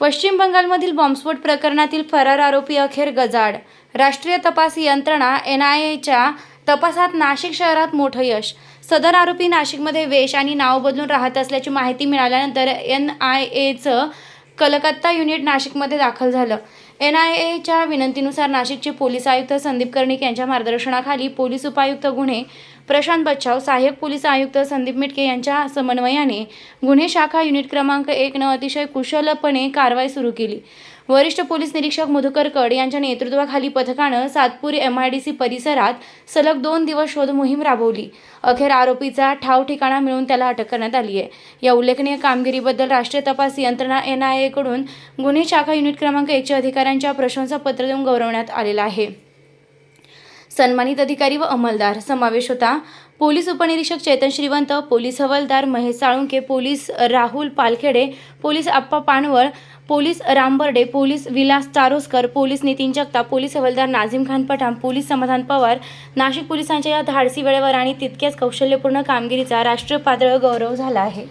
पश्चिम बंगालमधील बॉम्बस्फोट प्रकरणातील फरार आरोपी अखेर गजाड राष्ट्रीय तपास यंत्रणा एन आय एच्या तपासात नाशिक शहरात मोठं यश. सदर आरोपी नाशिकमध्ये वेश आणि नाव बदलून राहत असल्याची माहिती मिळाल्यानंतर एन आय एचं कलकत्ता युनिट नाशिकमध्ये दाखल झालं. एन आय एच्या विनंतीनुसार नाशिकचे पोलीस आयुक्त संदीप कर्णिक यांच्या मार्गदर्शनाखाली पोलीस उपायुक्त गुन्हे प्रशांत बच्छाव सहाय्यक पोलीस आयुक्त संदीप मिटके यांच्या समन्वयाने गुन्हे शाखा युनिट क्रमांक एक न अतिशय कुशलपणे कारवाई सुरू केली. वरिष्ठ पोलीस निरीक्षक मधुकर कड यांच्या नेतृत्वाखाली पथकानं Satpur M I D C परिसरात सलग दोन दिवस शोध मोहीम राबवली. अखेर आरोपीचा ठाव ठिकाणा मिळून त्याला अटक करण्यात आली आहे. या उल्लेखनीय कामगिरीबद्दल राष्ट्रीय तपास यंत्रणा एन आय एकडून गुन्हे शाखा युनिट क्रमांक एकच्या अधिकाऱ्यांच्या प्रशंसापत्र देऊन गौरवण्यात आलेला आहे. सन्मानित अधिकारी व अंमलदार समावेश होता. पोलीस उपनिरीक्षक चेतन श्रीवंत पोलीस हवालदार Mahesh Salunke police Rahul Palkhede police Appa Panwal police Rambarde police Vilas Charoskar police Nitin Jagtap police हवालदार नाझीम खान पठाण पोलीस समाधान पवार नाशिक पोलिसांच्या या धाडसी वेळेवर आणि तितक्याच कौशल्यपूर्ण कामगिरीचा राष्ट्रीय पातळीवर गौरव झाला आहे.